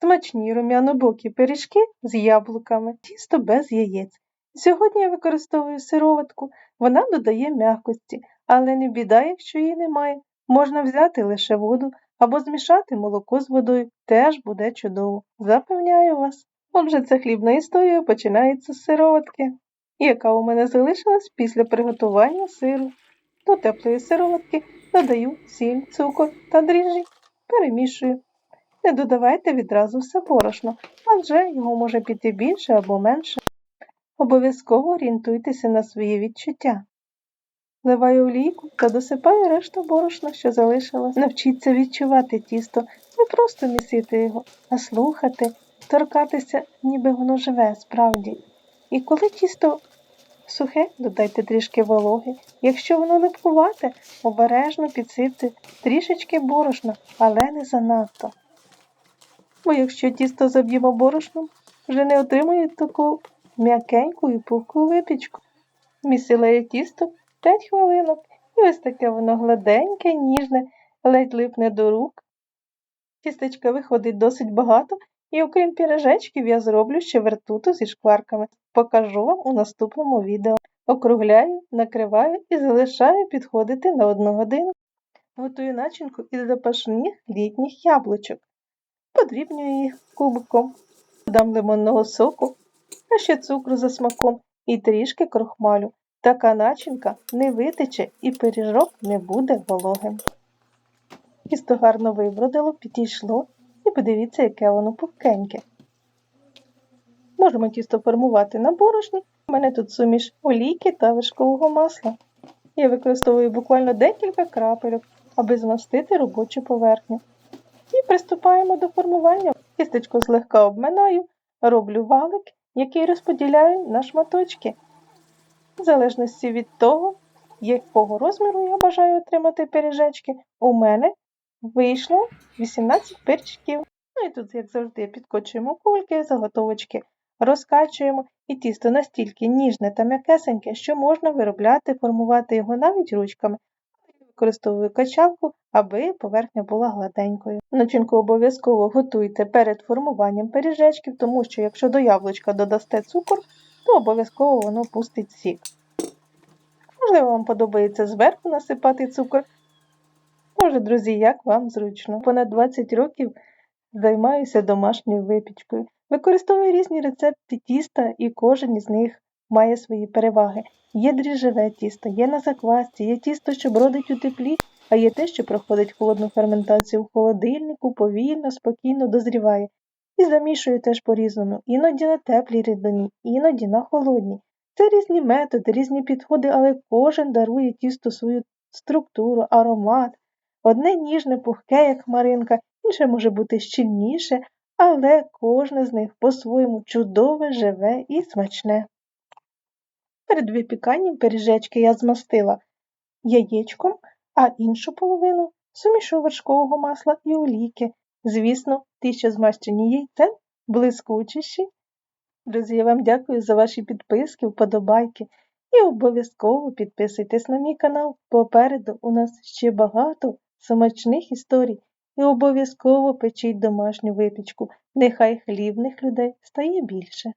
Смачні рум'янобокі пиріжки з яблуками, тісто без яєць. Сьогодні я використовую сироватку, вона додає м'якості, але не біда, якщо її немає. Можна взяти лише воду або змішати молоко з водою, теж буде чудово. Запевняю вас. Отже, ця хлібна історія починається з сироватки, яка у мене залишилась після приготування сиру. До теплої сироватки додаю сіль, цукор та дріжджі. Перемішую. Не додавайте відразу все борошно, адже його може піти більше або менше. Обов'язково орієнтуйтеся на свої відчуття. Вливаю олійку та досипаю решту борошна, що залишилось. Навчіться відчувати тісто, не просто місити його, а слухати, торкатися, ніби воно живе справді. І коли тісто сухе, додайте трішки вологи. Якщо воно липкувате, обережно підсипте трішечки борошна, але не занадто. Бо якщо тісто заб'ємо борошном, вже не отримує таку м'якеньку і пухку випічку. Місила тісто 5 хвилинок, і ось таке воно гладеньке, ніжне, ледь липне до рук. Тістечка виходить досить багато, і окрім пірожечків я зроблю ще вертуту зі шкварками. Покажу вам у наступному відео. Округляю, накриваю і залишаю підходити на одну годину. Готую начинку із запашних літніх яблучок. Подрібнюю їх кубиком, додам лимонного соку, а ще цукру за смаком і трішки крохмалю. Така начинка не витече і пиріжок не буде вологим. Тісто гарно вибродило, підійшло і подивіться, яке воно пухкеньке. Можемо тісто формувати на борошні. У мене тут суміш олійки та вишкового масла. Я використовую буквально декілька крапельок, аби змастити робочу поверхню. Приступаємо до формування. Тістечко злегка обминаю, роблю валик, який розподіляю на шматочки. В залежності від того, якого розміру я бажаю отримати пиріжечки, у мене вийшло 18 пиріжків. Ну і тут, як завжди, підкочуємо кульки, заготовочки, розкачуємо, і тісто настільки ніжне та м'якесеньке, що можна виробляти, формувати його навіть ручками. Використовую качалку, аби поверхня була гладенькою. Начинку обов'язково готуйте перед формуванням пиріжечків, тому що якщо до яблучка додасте цукор, то обов'язково воно пустить сік. Можливо, вам подобається зверху насипати цукор. Може, друзі, як вам зручно. Понад 20 років займаюся домашньою випічкою. Використовую різні рецепти тіста, і кожен із них має свої переваги. Є дріжджеве тісто, є на заквасці, є тісто, що бродить у теплі, а є те, що проходить холодну ферментацію в холодильнику, повільно, спокійно дозріває. І замішую теж по-різному, іноді на теплій рідині, іноді на холодній. Це різні методи, різні підходи, але кожен дарує тісту свою структуру, аромат. Одне ніжне, пухке, як хмаринка, інше може бути щільніше, але кожне з них по-своєму чудове, живе і смачне. Перед випіканням пиріжечки я змастила яєчком, а іншу половину сумішу вершкового масла і олійки. Звісно, ті, що змащені яйцем, блискучіші. Друзі, я вам дякую за ваші підписки, вподобайки і обов'язково підписуйтесь на мій канал. Попереду у нас ще багато смачних історій. І обов'язково печіть домашню випічку. Нехай хлібних людей стає більше.